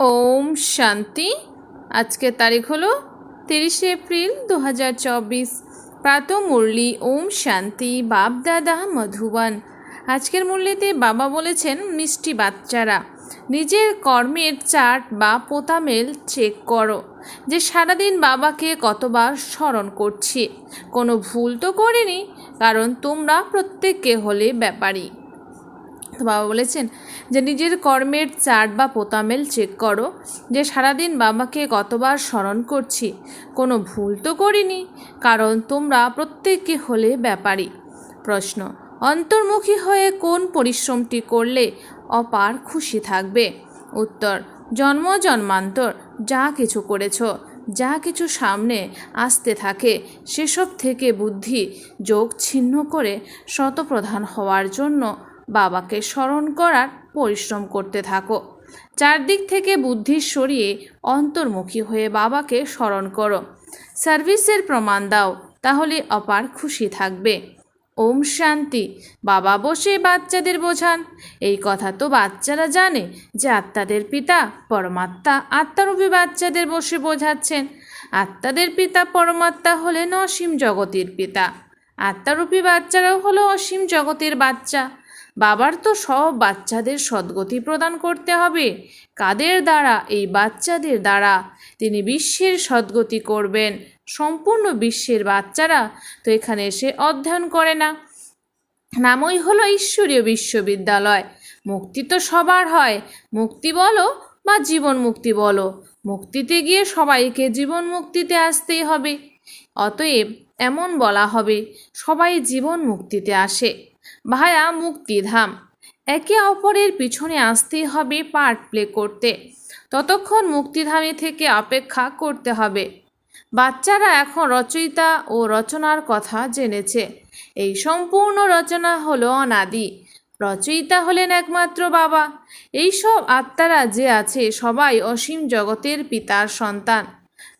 ওম শান্তি। আজকের তারিখ হলো তিরিশে এপ্রিল দু হাজার চব্বিশ। প্রাত মুরলি ওম শান্তি বাপদাদা মধুবন। আজকের মুরলিতে বাবা বলেছেন মিষ্টি বাচ্চারা। নিজের কর্মের চার্ট বা পোতামেল চেক করো, যে সারাদিন বাবাকে কতবার স্মরণ করছি। কোনো ভুল তো করিনি, কারণ তোমরা প্রত্যেককে হলে ব্যাপারী। তো বাবা বলেছেন যে নিজের কর্মের চার্ট বা পোতামেল চেক করো, যে সারাদিন বাবাকে কতবার স্মরণ করছি। কোনো ভুল তো করিনি, কারণ তোমরা প্রত্যেককে হলে ব্যাপারী। প্রশ্ন, অন্তর্মুখী হয়ে কোন পরিশ্রমটি করলে অপার খুশি থাকবে? উত্তর, জন্ম জন্মান্তর, যা কিছু করেছ, যা কিছু সামনে আসতে থাকে, সেসব থেকে বুদ্ধি যোগ ছিন্ন করে শতপ্রধান হওয়ার জন্য বাবাকে স্মরণ করার পরিশ্রম করতে থাকো। চারদিক থেকে বুদ্ধি সরিয়ে অন্তর্মুখী হয়ে বাবাকে স্মরণ করো। সার্ভিসের প্রমাণ দাও, তাহলে অপার খুশি থাকবে। ওম শান্তি, বাবা বসে বাচ্চাদের বোঝান। এই কথা তো বাচ্চারা জানে যে আত্মাদের পিতা পরমাত্মা। আত্মারূপী বাচ্চাদের বসে বোঝাচ্ছেন। আত্মাদের পিতা পরমাত্মা হলেন অসীম জগতের পিতা। আত্মারূপী বাচ্চারাও হলো অসীম জগতের বাচ্চা। বাবার তো সব বাচ্চাদের সদ্গতি প্রদান করতে হবে। কাদের দ্বারা? এই বাচ্চাদের দ্বারা। তিনি বিশ্বের সদ্গতি করবেন। সম্পূর্ণ বিশ্বের বাচ্চারা তো এখানে এসে অধ্যয়ন করে না। নামই হলো ঈশ্বরীয় বিশ্ববিদ্যালয়। মুক্তি তো সবার হয়। মুক্তি বলো বা জীবন মুক্তি বলো। মুক্তিতে গিয়ে সবাইকে জীবন মুক্তিতে আসতেই হবে। অতএব এমন বলা হবে, সবাই জীবন মুক্তিতে আসে। ভায়া মুক্তিধাম একে অপরের পিছনে আসতেই হবে পার্ট প্লে করতে। ততক্ষণ মুক্তিধামে থেকে অপেক্ষা করতে হবে। বাচ্চারা এখন রচয়িতা ও রচনার কথা জেনেছে। এই সম্পূর্ণ রচনা হলো অনাদি। রচয়িতা হলেন একমাত্র বাবা। এইসব আত্মারা যে আছে সবাই অসীম জগতের পিতার সন্তান।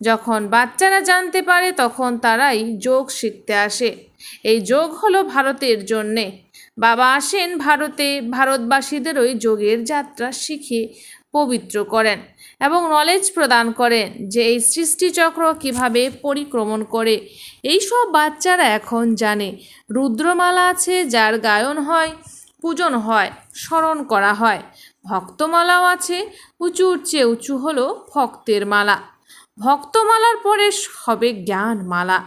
যখন বাচ্চারা জানতে পারে তখন তারাই যোগ শিখতে আসে। এই যোগ হলো ভারতের জন্যে। বাবা আসেন ভারতে, ভারতবাসীদেরই যোগের যাত্রা শিখিয়ে পবিত্র করেন এবং নলেজ প্রদান করেন যে এই সৃষ্টিচক্র কীভাবে পরিক্রমণ করে। এই সব বাচ্চারা এখন জানে, রুদ্রমালা আছে যার গায়ন হয়, পূজন হয়, স্মরণ করা হয়। ভক্তমালাও আছে উঁচুর চেয়ে উঁচু হলো ভক্তের মালা। ভক্তমালার পরে হবে জ্ঞান মালা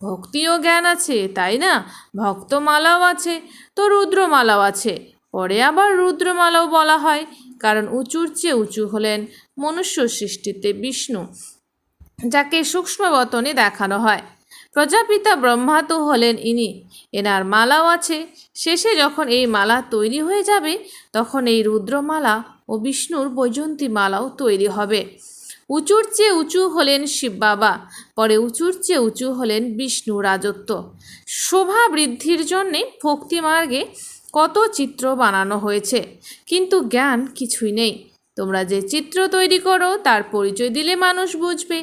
ভক্তিও জ্ঞান আছে, তাই না? ভক্তমালাও আছে, তো রুদ্রমালাও আছে। পরে আবার রুদ্রমালাও বলা হয়, কারণ উঁচুর চেয়ে উঁচু হলেন মনুষ্য সৃষ্টিতে বিষ্ণু, যাকে সূক্ষ্মবতনে দেখানো হয়। প্রজাপিতা ব্রহ্মা তো হলেন ইনি, এনার মালাও আছে। শেষে যখন এই মালা তৈরি হয়ে যাবে, তখন এই রুদ্রমালা ও বিষ্ণুর বৈজন্তী মালাও তৈরি হবে। উঁচুর চেয়ে উঁচু হলেন শিব বাবা, পরে উঁচুর চেয়ে উঁচু হলেন বিষ্ণু রাজত্ব। শোভা বৃদ্ধির জন্যে ভক্তিমার্গে কত চিত্র বানানো হয়েছে, কিন্তু জ্ঞান কিছুই নেই। তোমরা যে চিত্র তৈরি করো, তার পরিচয় দিলে মানুষ বুঝবে।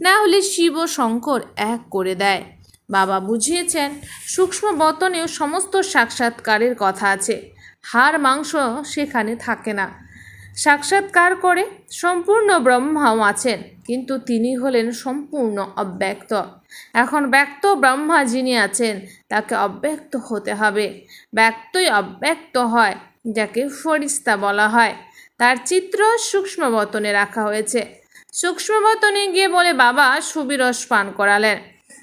না হলে শিব ও শঙ্কর এক করে দেয়। বাবা বুঝিয়েছেন, সূক্ষ্ম বতনেও সমস্ত সাক্ষাৎকারের কথা আছে। হাড় মাংস সেখানে থাকে না। সাক্ষাৎকার করে সম্পূর্ণ ব্রহ্মাও আছেন, কিন্তু তিনি হলেন সম্পূর্ণ অব্যক্ত। এখন ব্যক্ত ব্রহ্মা যিনি আছেন, তাকে অব্যক্ত হতে হবে। ব্যক্তই অব্যক্ত হয়, যাকে ফরিস্তা বলা হয়। তার চিত্র সূক্ষ্মবতনে রাখা হয়েছে। সূক্ষ্মবতনে গিয়ে বলে, বাবা, সুবিরস পান করালেন।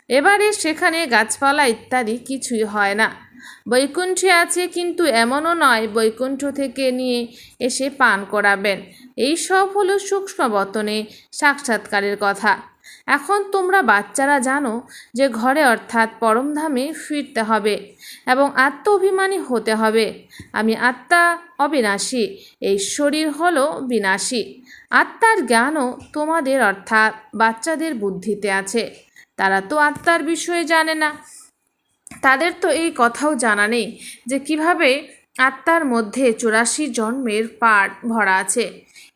এবারে সেখানে গাছপালা ইত্যাদি কিছুই হয় না। বৈকুণ্ঠে আছে কিন্তু এমনও নয়, বৈকুণ্ঠ থেকে নিয়ে এসে পান করাবেন। এই সব হলো সূক্ষ্মবতনে সাক্ষাৎকারের কথা। এখন তোমরা বাচ্চারা জানো যে ঘরে অর্থাৎ পরমধামে ফিরতে হবে এবং আত্ম অভিমানী হতে হবে। আমি আত্মা অবিনাশী, এই শরীর হলো বিনাশী। আত্মার জ্ঞানও তোমাদের অর্থাৎ বাচ্চাদের বুদ্ধিতে আছে। তারা তো আত্মার বিষয়ে জানে না। তাদের তো এই কথাও জানা নেই যে কীভাবে আত্মার মধ্যে চুরাশি জন্মের পাঠ ভরা আছে।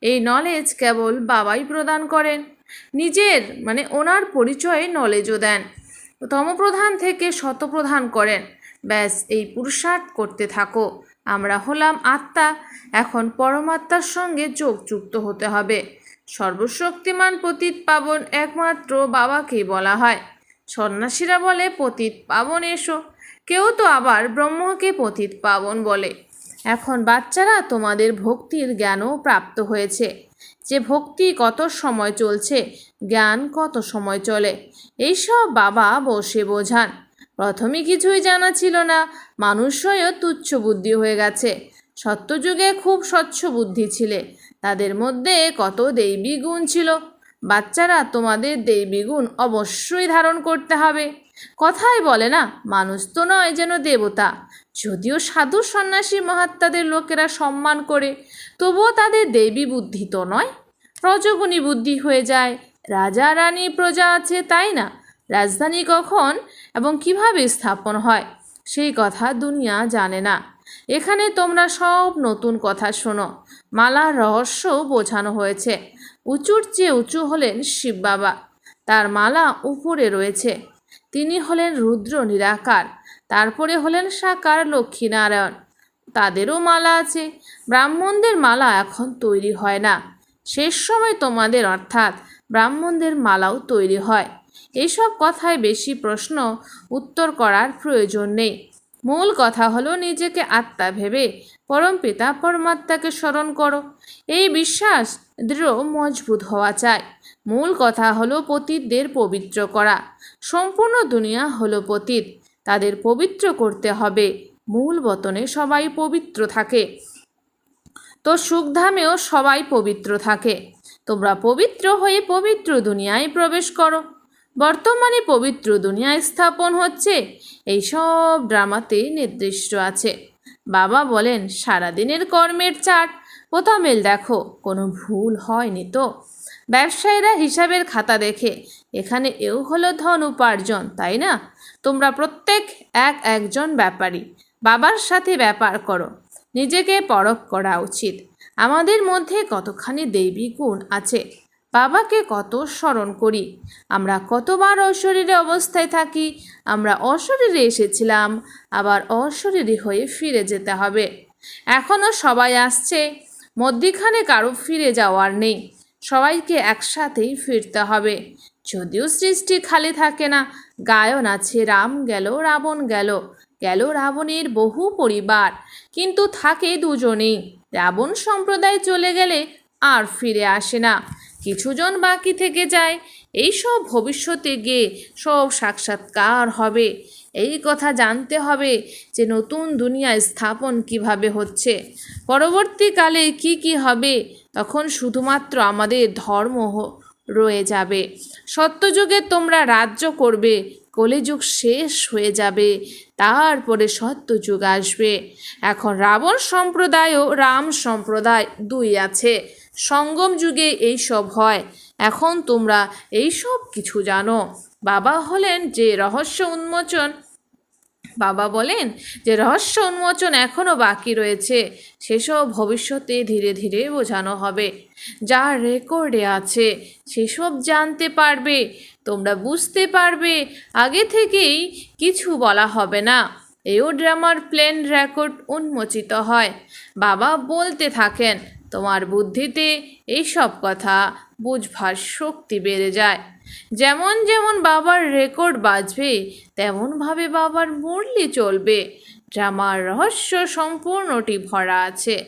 এই নলেজ কেবল বাবাই প্রদান করেন, নিজের মানে ওনার পরিচয়ে নলেজও দেন, তমপ্রধান থেকে শতপ্রধান করেন। ব্যাস, এই পুরুষার্থ করতে থাকো। আমরা হলাম আত্মা, এখন পরমাত্মার সঙ্গে যোগযুক্ত হতে হবে। সর্বশক্তিমান পতিত পাবন একমাত্র বাবাকেই বলা হয়। সন্ন্যাসীরা বলে, পতিত পাবন এসো। কেউ তো আবার ব্রহ্মকে পতিত পাবন বলে। এখন বাচ্চারা তোমাদের ভক্তির জ্ঞানও প্রাপ্ত হয়েছে। যে ভক্তি কত সময় চলছে, জ্ঞান কত সময় চলে, এইসব বাবা বসে বোঝান। প্রথমে কিছুই জানা ছিল না, মানুষ হয়েও তুচ্ছ বুদ্ধি হয়ে গেছে। সত্যযুগে খুব স্বচ্ছ বুদ্ধি ছিলে, তাদের মধ্যে কত দৈবী গুণ ছিল। বাচ্চারা তোমাদের দেবীগুণ অবশ্যই ধারণ করতে হবে। কথাই বলে না, মানুষ তো নয় যেন দেবতা। যদিও সাধু সন্ন্যাসী মহাত্মাদের লোকেরা সম্মান করে, তবুও তাদের দেবী বুদ্ধি তো নয়। রজগুণী বুদ্ধি হয়ে যায়, রাজা রানী প্রজা আছে, তাই না? রাজধানী কখন এবং কীভাবে স্থাপন হয়, সেই কথা দুনিয়া জানে না। এখানে তোমরা সব নতুন কথা শোনো, মালার রহস্য বোঝানো হয়েছে। উঁচুর চেয়ে উঁচু হলেন শিব বাবা। তার মালা উপরে রয়েছে। তিনি হলেন রুদ্র নিরাকার, তারপরে হলেন সাকার লক্ষ্মীনারায়ণ। তাদেরও মালা আছে। ব্রাহ্মণদের মালা এখন তৈরি হয় না। শেষ সময় তোমাদের অর্থাৎ ব্রাহ্মণদের মালাও তৈরি হয়। এইসব কথায় বেশি প্রশ্ন উত্তর করার প্রয়োজন নেই। মূল কথা হলো নিজেকে আত্মা ভেবে পরম পিতা পরমাত্মাকে স্মরণ করো। এই বিশ্বাস দৃঢ়, মজবুত হওয়া চাই। মূল কথা হলো পতীতদের পবিত্র করা। সম্পূর্ণ দুনিয়া হলো পতীত। তাদের পবিত্র করতে হবে। মূল বতনে সবাই পবিত্র থাকে। তো সুখধামেও সবাই পবিত্র থাকে। তোমরা পবিত্র হয়ে পবিত্র দুনিয়ায় প্রবেশ করো। বর্তমানে পবিত্র দুনিয়ায় স্থাপন হচ্ছে। এই সব ড্রামাতে নির্দিষ্ট আছে। বাবা বলেন, সারাদিনের কর্মের চাট। পোতামেল দেখো, কোনো ভুল হয়নি তো? ব্যবসায়ীরা হিসাবের খাতা দেখে, এখানে এও হলো ধন উপার্জন, তাই না? তোমরা প্রত্যেক এক একজন ব্যাপারী। বাবার সাথে ব্যাপার করো। নিজেকে পরখ করা উচিত। আমাদের মধ্যে কতখানি দৈবী গুণ আছে? বাবাকে কত স্মরণ করি। আমরা কতবার অশরীরে অবস্থায় থাকি, আমরা অশরীরে এসেছিলাম, আবার অশরীরে হয়ে ফিরে যেতে হবে। এখনও সবাই আসছে, মধ্যিখানে কারও ফিরে যাওয়ার নেই, সবাইকে একসাথেই ফিরতে হবে। যদিও সৃষ্টি খালি থাকে না, গায়ন আছে, রাম গেল, রাবণ গেল গেল রাবণের বহু পরিবার, কিন্তু থাকে দুজনেই। রাবণ সম্প্রদায় চলে গেলে আর ফিরে আসে না। কিছুজন বাকি থেকে যায়। এই সব ভবিষ্যতে গিয়ে সব সাক্ষাৎকার হবে। এই কথা জানতে হবে যে নতুন দুনিয়া স্থাপন কীভাবে হচ্ছে। পরবর্তীকালে কি কি হবে, তখন শুধুমাত্র আমাদের ধর্ম রয়ে যাবে। সত্যযুগে তোমরা রাজ্য করবে কলিযুগ শেষ হয়ে যাবে, তারপরে সত্যযুগ আসবে। এখন রাবণ সম্প্রদায় ও রাম সম্প্রদায় দুই আছে। সঙ্গম যুগে এইসব হয়। এখন তোমরা এই সব কিছু জানো। বাবা হলেন যে রহস্য উন্মোচন বাবা বলেন যে রহস্য উন্মোচন এখনও বাকি রয়েছে। সেসব ভবিষ্যতে ধীরে ধীরে বোঝানো হবে। যা রেকর্ডে আছে, সেসব জানতে পারবে। তোমরা বুঝতে পারবে। আগে থেকেই কিছু বলা হবে না। এও ড্রামার প্লেন রেকর্ড উন্মোচিত হয়। বাবা বলতে থাকেন, তোমার বুদ্ধিতে এইসব কথা বুঝবার শক্তি বেড়ে যায়। যেমন যেমন বাবার রেকর্ড বাজবে তেমনভাবে বাবার মুরলি চলবে। ড্রামার রহস্য সম্পূর্ণটি ভরা আছে।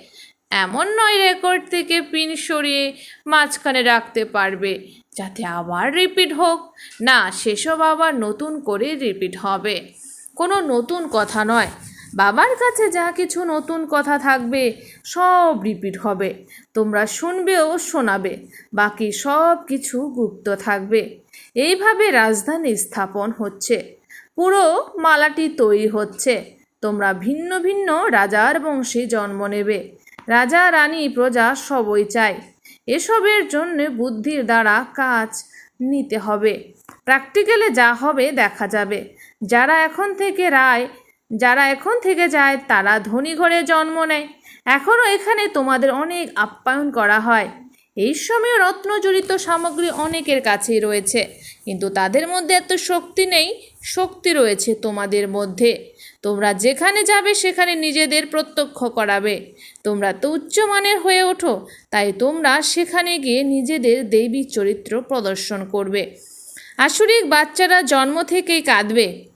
এমন নয় রেকর্ড থেকে পিন সরিয়ে মাঝখানে রাখতে পারবে, যাতে আবার রিপিট হোক। না, সেসব আবার নতুন করে রিপিট হবে। কোনো নতুন কথা নয়। বাবার কাছে যা কিছু নতুন কথা থাকবে, সব রিপিট হবে। তোমরা শুনবে ও শোনাবে। বাকি সব কিছু গুপ্ত থাকবে। এইভাবে রাজধানী স্থাপন হচ্ছে। পুরো মালাটি তৈরি হচ্ছে। তোমরা ভিন্ন ভিন্ন রাজার বংশে জন্ম নেবে। রাজা, রানী, প্রজা সবই চায়। এসবের জন্য বুদ্ধির দ্বারা কাজ নিতে হবে। প্র্যাকটিক্যালে যা হবে দেখা যাবে। যারা এখন থেকে রায় যারা এখন থেকে যায়, তারা ধনী ঘরে জন্ম নেয়। এখনও এখানে তোমাদের অনেক আপ্যায়ন করা হয়। এই সময় রত্নজড়িত সামগ্রী অনেকের কাছেই রয়েছে। কিন্তু তাদের মধ্যে এত শক্তি নেই, শক্তি রয়েছে তোমাদের মধ্যে। তোমরা যেখানে যাবে, সেখানে নিজেদের প্রত্যক্ষ করাবে। তোমরা তো উচ্চমানের হয়ে ওঠো, তাই তোমরা সেখানে গিয়ে নিজেদের দেবী চরিত্র প্রদর্শন করবে। আসরিক বাচ্চারা জন্ম থেকেই কাঁদবে।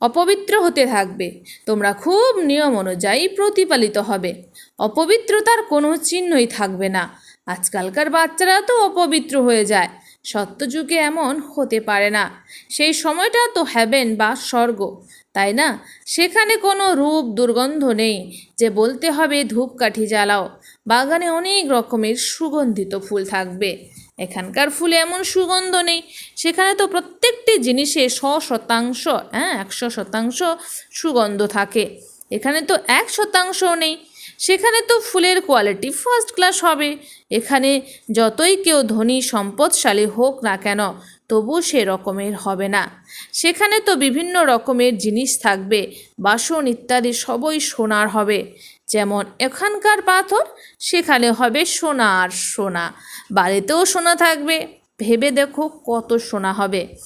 অপবিত্র হতে থাকবে। তোমরা খুব নিয়ম অনুযায়ী প্রতিপালিত হবে। অপবিত্রতার কোনো চিহ্নই থাকবে না। আজকালকার বাচ্চারা তো অপবিত্র হয়ে যায়। সত্যযুগে এমন হতে পারে না। সেই সময়টা তো হ্যাভেন বা স্বর্গ। তাই না? সেখানে কোনো রূপ দুর্গন্ধ নেই যে বলতে হবে ধূপকাঠি জ্বালাও। বাগানে অনেক রকমের সুগন্ধিত ফুল থাকবে। এখানকার ফুলে এমন সুগন্ধ নেই। সেখানে তো প্রত্যেকটি জিনিসে শ শতাংশ হ্যাঁ একশো শতাংশ সুগন্ধ থাকে। এখানে তো এক শতাংশও নেই। সেখানে তো ফুলের কোয়ালিটি ফার্স্ট ক্লাস হবে। এখানে যতই কেউ ধনী, সম্পদশালী হোক না কেন, তবু সে রকমের হবে না। সেখানে তো বিভিন্ন রকমের জিনিস থাকবে। বাসন ইত্যাদি সবই সোনার হবে। যেমন এখানকার পাথর, সেখানে হবে সোনা আর সোনা। বাড়িতেও সোনা থাকবে। ভেবে দেখো কত সোনা হবে।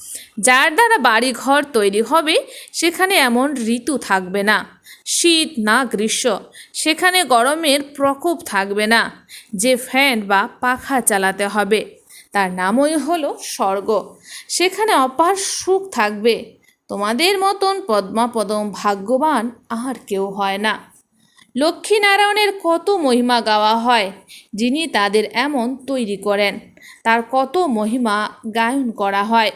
যার দ্বারা বাড়ি ঘর তৈরি হবে, সেখানে এমন ঋতু থাকবে না। শীত না গ্রীষ্ম, সেখানে গরমের প্রকোপ থাকবে না। যে ফ্যান বা পাখা চালাতে হবে, তার নামই হলো স্বর্গ। সেখানে অপার সুখ থাকবে। তোমাদের মতন পদ্মাপদম ভাগ্যবান আর কেউ হয় না। লক্ষ্মীনারায়ণের কত মহিমা গাওয়া হয়, যিনি তাদের এমন তৈরি করেন। তার কত মহিমা গায়ন করা হয়।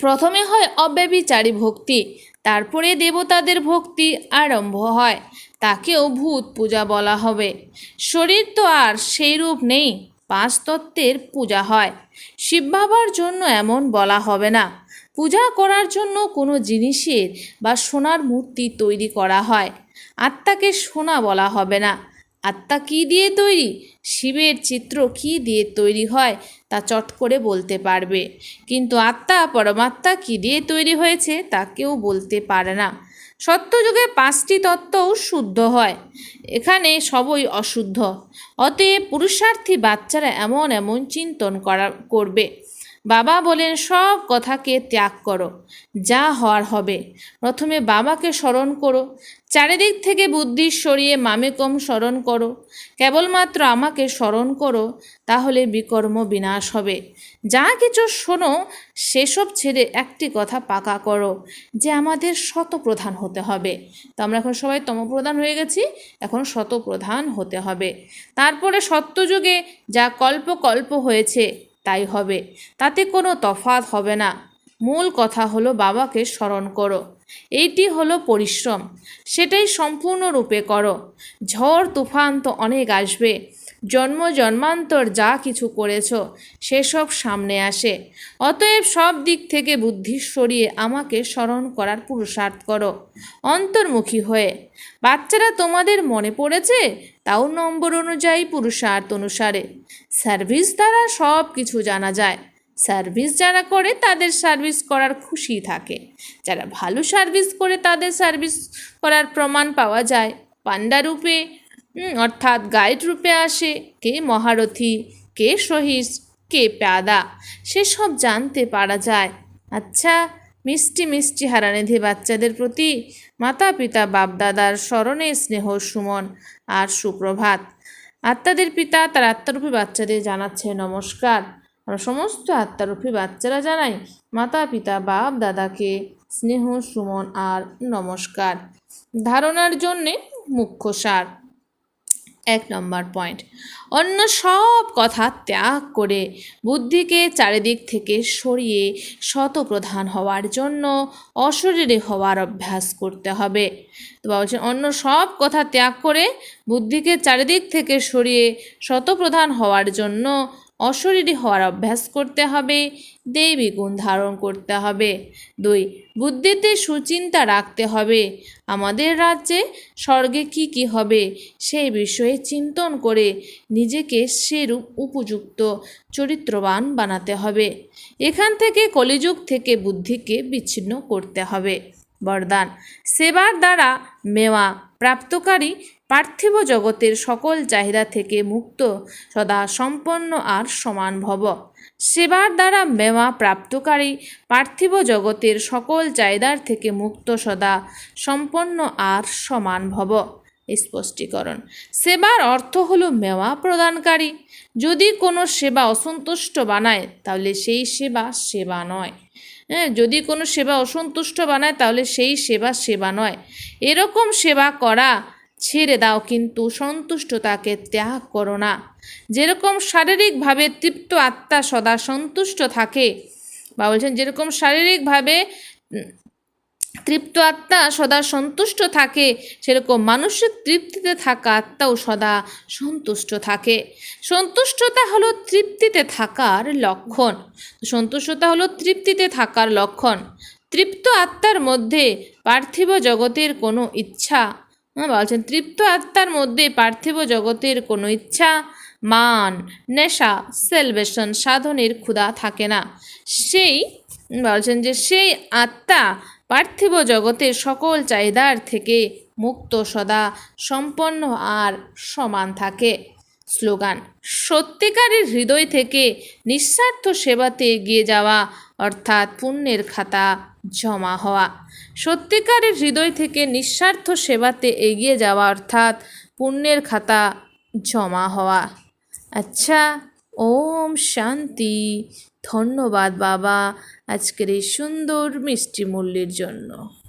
প্রথমে হয় অব্যবিচারী ভক্তি, তারপরে দেবতাদের ভক্তি আরম্ভ হয়। তাকেও ভূত পূজা বলা হবে। শরীর তো আর সেই রূপ নেই, পাঁচ তত্ত্বের পূজা হয়। শিব বাবার জন্য এমন বলা হবে না। পূজা করার জন্য কোনো জিনিসের বা সোনার মূর্তি তৈরি করা হয়। আত্মাকে সোনা বলা হবে না। আত্মা কী দিয়ে তৈরি? শিবের চিত্র কী দিয়ে তৈরি হয় তা চট করে বলতে পারবে। কিন্তু আত্মা, পরমাত্মা কী দিয়ে তৈরি হয়েছে তা কেউ বলতে পারে না। সত্যযুগে পাঁচটি তত্ত্বও শুদ্ধ হয়। এখানে সবই অশুদ্ধ। অতএব পুরুষার্থী বাচ্চারা এমন এমন চিন্তন করা, করবে। বাবা বলেন, সব কথাকে ত্যাগ করো, যা হওয়ার হবে। প্রথমে বাবাকে স্মরণ করো। চারিদিক থেকে বুদ্ধি সরিয়ে মামেকম স্মরণ করো। কেবলমাত্র আমাকে স্মরণ করো, তাহলে বিকর্ম বিনাশ হবে। যা কিছু শোনো, সেসব ছেড়ে একটি কথা পাকা করো, যে আমাদের শতপ্রধান হতে হবে। তো আমরা এখন সবাই তমপ্রধান হয়ে গেছি, এখন শতপ্রধান হতে হবে। তারপরে সত্যযুগে যা কল্প কল্প হয়েছে তাই হবে। তাতে কোনো তফাত হবে না। মূল কথা হলো বাবাকে স্মরণ করো। এইটি হলো পরিশ্রম। সেটাই সম্পূর্ণরূপে করো। ঝড়, তুফান তো অনেক আসবে। জন্ম জন্মান্তর যা কিছু করেছ সেসব সামনে আসে। অতএব সব দিক থেকে বুদ্ধি সরিয়ে আমাকে স্মরণ করার পুরুষার্থ করো। অন্তর্মুখী হয়ে। বাচ্চারা তোমাদের মনে পড়েছে? তাও নম্বর অনুযায়ী পুরুষার্থ অনুসারে। সার্ভিস দ্বারা সব কিছু জানা যায়। সার্ভিস যারা করে তাদের সার্ভিস করার খুশি থাকে। যারা ভালো সার্ভিস করে তাদের সার্ভিস করার প্রমাণ পাওয়া যায়। পান্ডা রূপে হুম, অর্থাৎ গাইড রূপে আসে কে মহারথী, কে সহিস কে প্যাদা, সেসব জানতে পারা যায়। আচ্ছা মিষ্টি মিষ্টি হারানিধি বাচ্চাদের প্রতি মাতা পিতা বাপদাদার স্মরণে স্নেহ সুমন আর সুপ্রভাত। আত্মাদের পিতা তার আত্মারূপী বাচ্চাদের জানাচ্ছে নমস্কার। আমরা সমস্ত আত্মারূপী বাচ্চারা জানাই মাতা পিতা বাপ দাদাকে স্নেহ সুমন আর নমস্কার। ধারণার জন্যে মুখ্য সার। এক নম্বর পয়েন্ট অন্য সব কথা ত্যাগ করে বুদ্ধিকে চারিদিক থেকে সরিয়ে শতপ্রধান হওয়ার জন্য অশরীরে হওয়ার অভ্যাস করতে হবে। তো বলছেন, অন্য সব কথা ত্যাগ করে বুদ্ধিকে চারিদিক থেকে সরিয়ে শতপ্রধান হওয়ার জন্য অশরীরী হওয়ার অভ্যাস করতে হবে, দেবী গুণ ধারণ করতে হবে। দুই, বুদ্ধিতে সুচিন্তা রাখতে হবে। আমাদের রাজ্যে স্বর্গে কি কি হবে সেই বিষয়ে চিন্তন করে নিজেকে সেরূপ উপযুক্ত, চরিত্রবান বানাতে হবে। এখান থেকে কলিযুগ থেকে বুদ্ধিকে বিচ্ছিন্ন করতে হবে। বরদান, সেবার দ্বারা মেওয়া, প্রাপ্তকারী পার্থিব জগতের সকল চাহিদা থেকে মুক্ত, সদা সম্পন্ন আর সমান ভব। সেবার দ্বারা মেওয়া প্রাপ্তকারী, পার্থিব জগতের সকল চাহিদার থেকে মুক্ত, সদা সম্পন্ন আর সমান ভব। স্পষ্টীকরণ। সেবার অর্থ হলো মেওয়া প্রদানকারী। যদি কোনো সেবা অসন্তুষ্ট বানায়, তাহলে সেই সেবা সেবা নয়। হ্যাঁ যদি কোনো সেবা অসন্তুষ্ট বানায়, তাহলে সেই সেবা সেবা নয়। এরকম সেবা করা ছেড়ে দাও কিন্তু সন্তুষ্টতাকে ত্যাগ করো না। যেরকম শারীরিকভাবে তৃপ্ত আত্মা সদা সন্তুষ্ট থাকে, বা বলছেন যেরকম শারীরিকভাবে তৃপ্ত আত্মা সদা সন্তুষ্ট থাকে, সেরকম মানসিক তৃপ্তিতে থাকা আত্মাও সদা সন্তুষ্ট থাকে। সন্তুষ্টতা হলো তৃপ্তিতে থাকার লক্ষণ। সন্তুষ্টতা হলো তৃপ্তিতে থাকার লক্ষণ। তৃপ্ত আত্মার মধ্যে পার্থিব জগতের কোনো ইচ্ছা বলছেন, তৃপ্ত আত্মার মধ্যে পার্থিব জগতের কোনো ইচ্ছা, মান, নেশা সেলভেশন সাধনের ক্ষুধা থাকে না। সেই, বলছেন যে সেই আত্মা পার্থিব জগতের সকল চাহিদার থেকে মুক্ত সদা সম্পন্ন আর সমান থাকে। স্লোগান, সত্যিকারের হৃদয় থেকে নিঃস্বার্থ সেবাতে এগিয়ে যাওয়া, অর্থাৎ পুণ্যের খাতা জমা হওয়া। সত্যিকারের হৃদয় থেকে নিঃস্বার্থ সেবাতে এগিয়ে যাওয়া অর্থাৎ পুণ্যের খাতা জমা হওয়া। আচ্ছা ওম শান্তি। ধন্যবাদ বাবা আজকের এই সুন্দর মিষ্টি মূল্যের জন্য।